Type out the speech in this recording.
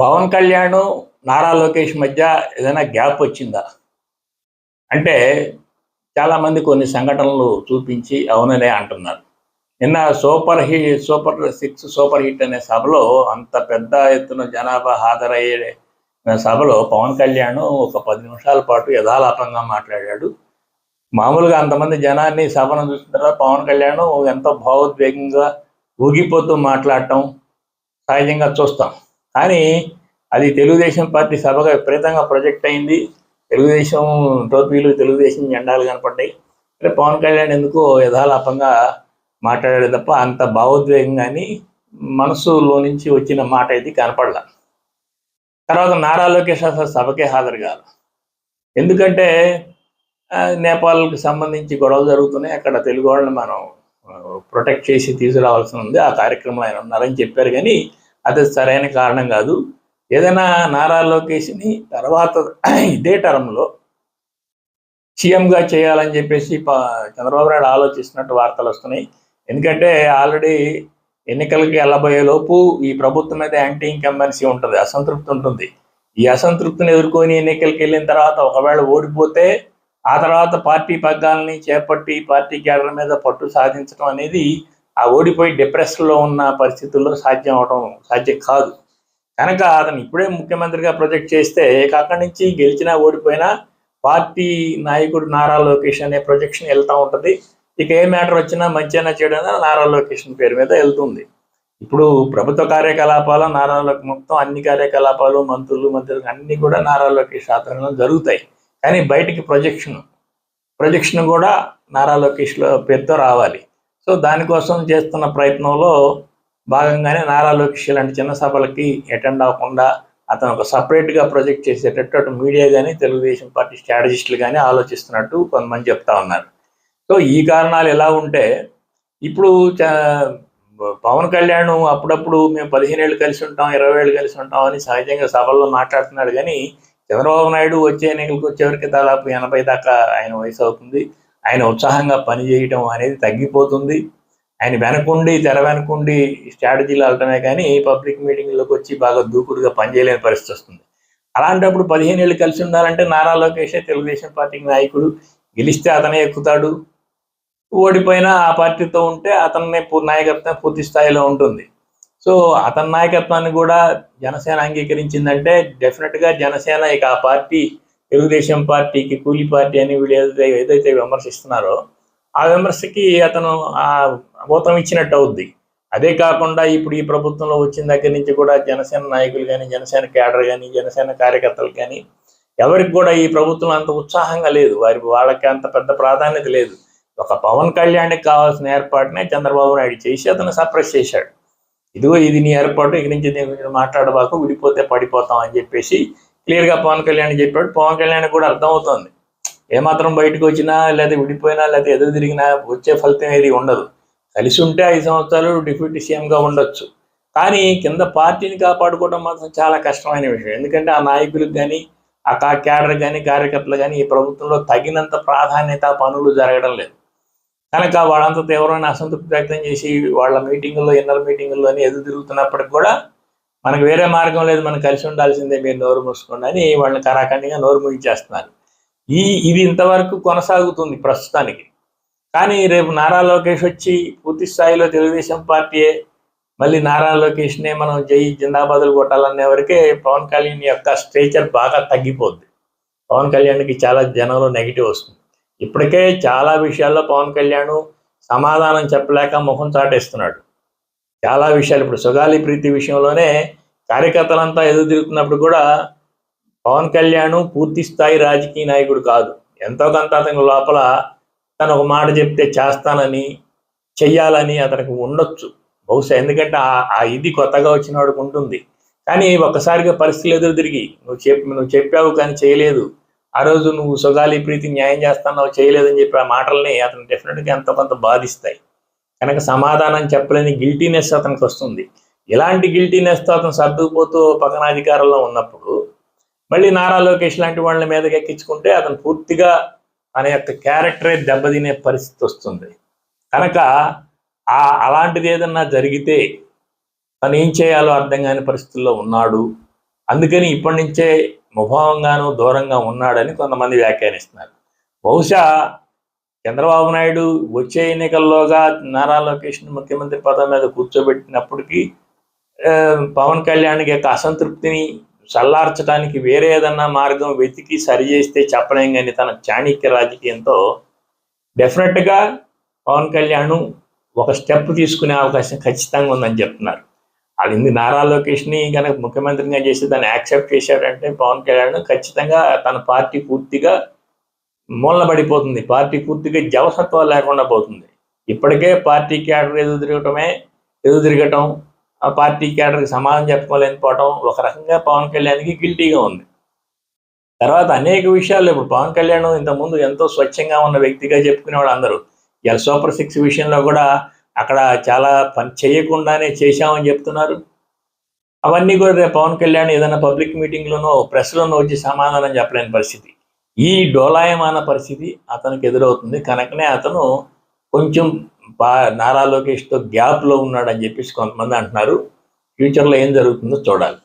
పవన్ కళ్యాణ్ నారా లోకేష్ మధ్య ఏదైనా గ్యాప్ వచ్చిందా? అంటే చాలామంది కొన్ని సంఘటనలు చూపించి అవుననే అంటున్నారు. నిన్న super hit super six super hit అనే సభలో అంత పెద్ద ఎత్తున జనాభా హాజరయ్యే సభలో పవన్ కళ్యాణ్ ఒక పది నిమిషాల పాటు యథాలాపంగా మాట్లాడాడు. మామూలుగా అంతమంది జనాన్ని సభను చూసిన తర్వాత పవన్ కళ్యాణ్ ఎంతో భావోద్వేగంగా ఊగిపోతూ మాట్లాడటం సహజంగా చూస్తాం. కానీ అది తెలుగుదేశం పార్టీ సభగా విపరీతంగా ప్రొజెక్ట్ అయింది. తెలుగుదేశం టోపీలు తెలుగుదేశం జెండాలు కనపడ్డాయి. అంటే పవన్ కళ్యాణ్ ఎందుకో యథాలాపంగా మాట్లాడాడు తప్ప అంత భావోద్వేగం కానీ మనసులో నుంచి వచ్చిన మాట అయితే కనపడలా. తర్వాత నారా లోకేష్ అసలు సభకే హాజరు కాదు ఎందుకంటే నేపాల్కి సంబంధించి గొడవలు జరుగుతున్నాయి. అక్కడ తెలుగు వాళ్ళని మనం ప్రొటెక్ట్ చేసి తీసుకురావాల్సి ఉంది. ఆ కార్యక్రమంలో ఆయన ఉన్నారని చెప్పారు. కానీ అది సరైన కారణం కాదు. ఏదైనా నారా లోకేష్ని తర్వాత ఇదే టర్మ్లో సీఎంగా చేయాలని చెప్పేసి చంద్రబాబు నాయుడు ఆలోచిస్తున్నట్టు వార్తలు వస్తున్నాయి. ఎందుకంటే ఆల్రెడీ ఎన్నికలకి వెళ్ళబోయే లోపు ఈ ప్రభుత్వం మీద యాంటీ ఇంకంబెన్సీ ఉంటుంది అసంతృప్తి ఉంటుంది. ఈ అసంతృప్తిని ఎదుర్కొని ఎన్నికలకి వెళ్ళిన తర్వాత ఒకవేళ ఓడిపోతే ఆ తర్వాత పార్టీ పగ్గాలని చేపట్టి పార్టీ కేడర్ మీద పట్టు సాధించడం అనేది ఆ ఓడిపోయి డిప్రెషన్లో ఉన్న పరిస్థితుల్లో సాధ్యం అవడం సాధ్యం కాదు. కనుక అతను ఇప్పుడే ముఖ్యమంత్రిగా ప్రొజెక్ట్ చేస్తే ఇక అక్కడి నుంచి గెలిచినా ఓడిపోయినా పార్టీ నాయకుడు నారా లోకేష్ అనే ప్రొజెక్షన్ వెళ్తూ ఉంటుంది. ఇక ఏ మ్యాటర్ వచ్చినా మంచిగా చేయడం నారా లోకేష్ పేరు మీద వెళ్తుంది. ఇప్పుడు ప్రభుత్వ కార్యకలాపాలు నారా మొత్తం అన్ని కార్యకలాపాలు మంత్రులు మంత్రులు అన్ని కూడా నారా లోకేష్ ఆధ్వర్యంలో జరుగుతాయి. కానీ బయటికి ప్రొజెక్షన్ ప్రొజెక్షన్ కూడా నారా లోకేష్లో పేరుతో రావాలి. సో దానికోసం చేస్తున్న ప్రయత్నంలో భాగంగానే నారా లోకేష్ లాంటి చిన్న సభలకి అటెండ్ అవ్వకుండా అతను ఒక సపరేట్గా ప్రొజెక్ట్ చేసేటట్టు అటు మీడియా కానీ తెలుగుదేశం పార్టీ స్ట్రాటజిస్టులు కానీ ఆలోచిస్తున్నట్టు కొంతమంది చెప్తా ఉన్నారు. సో ఈ కారణాలు ఎలా ఉంటే ఇప్పుడు చ- పవన్ కళ్యాణ్ అప్పుడప్పుడు మేము పదిహేను ఏళ్ళు కలిసి ఉంటాం ఇరవై ఏళ్ళు కలిసి ఉంటాం అని సహజంగా సభల్లో మాట్లాడుతున్నాడు కానీ చంద్రబాబు నాయుడు వచ్చే ఎన్నికలకు వచ్చేవరకు దాదాపు ఎనభై దాకా ఆయన వయసు అవుతుంది. ఆయన ఉత్సాహంగా పనిచేయటం అనేది తగ్గిపోతుంది. ఆయన వెనకుండి తెర వెనకుండి స్ట్రాటజీలు వెళ్ళటమే కానీ పబ్లిక్ మీటింగ్లోకి వచ్చి బాగా దూకుడుగా పనిచేయలేని పరిస్థితి వస్తుంది. అలాంటప్పుడు పదిహేను ఏళ్ళు కలిసి ఉండాలంటే నారా లోకేషే తెలుగుదేశం పార్టీకి నాయకుడు. గెలిస్తే అతనే ఎక్కుతాడు. ఓడిపోయినా ఆ పార్టీతో ఉంటే అతన్నే నాయకత్వం పూర్తి స్థాయిలో ఉంటుంది. సో అతని నాయకత్వాన్ని కూడా జనసేన అంగీకరించిందంటే డెఫినెట్గా జనసేన ఇక ఆ పార్టీ తెలుగుదేశం పార్టీకి కూలీ పార్టీ అని వీళ్ళు ఏదైతే ఏదైతే విమర్శిస్తున్నారో ఆ విమర్శకి అతను ఆ ఊతం ఇచ్చినట్టు అవుద్ది. అదే కాకుండా ఇప్పుడు ఈ ప్రభుత్వంలో వచ్చిన దగ్గర నుంచి కూడా జనసేన నాయకులు కానీ జనసేన కేడర్ కానీ జనసేన కార్యకర్తలు కానీ ఎవరికి కూడా ఈ ప్రభుత్వం అంత ఉత్సాహంగా లేదు. వారి వాళ్ళకి అంత పెద్ద ప్రాధాన్యత లేదు. ఒక పవన్ కళ్యాణ్కి కావాల్సిన ఏర్పాటునే చంద్రబాబు నాయుడు చేసి అతను సప్రెస్ చేశాడు. ఇదిగో ఇది నీ ఏర్పాటు ఇక నుంచి దీని గురించి మాట్లాడబాకు విడిపోతే పడిపోతాం అని చెప్పేసి క్లియర్గా పవన్ కళ్యాణ్ చెప్పాడు. పవన్ కళ్యాణ్ కూడా అర్థమవుతోంది. ఏమాత్రం బయటకు వచ్చినా లేకపోతే విడిపోయినా లేకపోతే ఎదురు తిరిగినా వచ్చే ఫలితం ఏది ఉండదు. కలిసి ఉంటే ఐదు సంవత్సరాలు డిప్యూటీ సీఎంగా ఉండొచ్చు. కానీ కింద పార్టీని కాపాడుకోవడం మాత్రం చాలా కష్టమైన విషయం. ఎందుకంటే ఆ నాయకులకు కానీ ఆ కా క్యాడర్ కానీ కార్యకర్తలు కానీ ఈ ప్రభుత్వంలో తగినంత ప్రాధాన్యత పనులు జరగడం లేదు. కనుక వాళ్ళంతా తీవ్రమైన అసంతృప్తి వ్యక్తం చేసి వాళ్ళ మీటింగుల్లో ఇన్నర్ మీటింగుల్లోని ఎదురు తిరుగుతున్నప్పటికి కూడా మనకు వేరే మార్గం లేదు మనం కలిసి ఉండాల్సిందే మీరు నోరు మూసుకోండి అని వాళ్ళని కరాఖండిగా నోరు ముగించేస్తున్నారు ఈ ఇది ఇంతవరకు కొనసాగుతుంది ప్రస్తుతానికి. కానీ రేపు నారా లోకేష్ వచ్చి పూర్తి స్థాయిలో తెలుగుదేశం పార్టీయే. మళ్ళీ నారా లోకేష్నే మనం జై జిందాబాదులు కొట్టాలనే వరకే పవన్ కళ్యాణ్ యొక్క స్ట్రేచర్ బాగా తగ్గిపోద్ది. పవన్ కళ్యాణ్కి చాలా జనంలో నెగిటివ్ వస్తుంది. ఇప్పటికే చాలా విషయాల్లో పవన్ కళ్యాణ్ సమాధానం చెప్పలేక ముఖం చాటేస్తున్నాడు. చాలా విషయాలు. ఇప్పుడు సుగాలి ప్రీతి విషయంలోనే కార్యకర్తలంతా ఎదురు తిరుగుతున్నప్పుడు కూడా పవన్ కళ్యాణ్ పూర్తి స్థాయి రాజకీయ నాయకుడు కాదు. ఎంతో కొంత అతని లోపల తను ఒక మాట చెప్తే చేస్తానని చెయ్యాలని అతనికి ఉండొచ్చు. బహుశా ఎందుకంటే ఆ- ఆ ఇది కొత్తగా వచ్చిన వాడికి ఉంటుంది. కానీ ఒక్కసారిగా పరిస్థితులు ఎదురు తిరిగి నువ్వు చెప్పి నువ్వు చెప్పావు కానీ చేయలేదు. ఆ రోజు నువ్వు సుగాలి ప్రీతి న్యాయం చేస్తానో చేయలేదని చెప్పి ఆ మాటల్ని అతను డెఫినెట్గా ఎంతో కొంత బాధిస్తాయి. కనుక సమాధానం చెప్పలేని గిల్టీనెస్ అతనికి వస్తుంది. ఇలాంటి గిల్టీనెస్తో అతను సర్దుకుపోతూ పక్కన అధికారంలో ఉన్నప్పుడు మళ్ళీ నారా లోకేష్ లాంటి వాళ్ళ మీదకి ఎక్కించుకుంటే అతను పూర్తిగా తన యొక్క క్యారెక్టరే దెబ్బతినే పరిస్థితి వస్తుంది. కనుక ఆ అలాంటిది ఏదన్నా జరిగితే తను ఏం చేయాలో అర్థం కాని పరిస్థితుల్లో ఉన్నాడు. అందుకని ఇప్పటి నుంచే ముభావంగాను దూరంగా ఉన్నాడని కొంతమంది వ్యాఖ్యానిస్తున్నారు. బహుశా చంద్రబాబు నాయుడు వచ్చే ఎన్నికల్లోగా నారా లోకేష్ ముఖ్యమంత్రి పదం మీద కూర్చోబెట్టినప్పటికీ పవన్ కళ్యాణ్కి యొక్క అసంతృప్తిని చల్లార్చడానికి వేరే ఏదన్నా మార్గం వెతికి సరి చేస్తే చెప్పలేం కానీ తన చాణిక్య రాజకీయంతో డెఫినెట్గా పవన్ కళ్యాణ్ ఒక స్టెప్ తీసుకునే అవకాశం ఖచ్చితంగా ఉందని చెప్తున్నారు. అది ఇంది నారా లోకేష్ని కనుక ముఖ్యమంత్రిగా చేసి దాన్ని యాక్సెప్ట్ చేశాడంటే పవన్ కళ్యాణ్ ఖచ్చితంగా తన పార్టీ పూర్తిగా మూలబడిపోతుంది పార్టీ పూర్తిగా జవసత్వం లేకుండా పోతుంది. ఇప్పటికే పార్టీ క్యాడర్ ఎదురు తిరగటమే ఎదురు తిరగటం ఆ పార్టీ క్యాడర్కి సమాధానం చెప్పుకోలేకపోవటం ఒక రకంగా పవన్ కళ్యాణ్కి గిల్టీగా ఉంది. తర్వాత అనేక విషయాలు ఇప్పుడు పవన్ కళ్యాణ్ ఇంతకుముందు ఎంతో స్వచ్ఛంగా ఉన్న వ్యక్తిగా చెప్పుకునేవాడు అందరూ. ఇలా సూపర్ సిక్స్ విషయంలో కూడా అక్కడ చాలా పని చేయకుండానే చేశామని చెప్తున్నారు. అవన్నీ కూడా రేపు పవన్ కళ్యాణ్ ఏదైనా పబ్లిక్ మీటింగ్లోనో ప్రెస్లోనో వచ్చి సమాధానం చెప్పలేని పరిస్థితి. ఈ డోలాయమాన పరిస్థితి అతనికి ఎదురవుతుంది. కనుకనే అతను కొంచెం బా నారా లోకేష్తో గ్యాప్లో ఉన్నాడని చెప్పేసి కొంతమంది అంటున్నారు. ఫ్యూచర్లో ఏం జరుగుతుందో చూడాలి.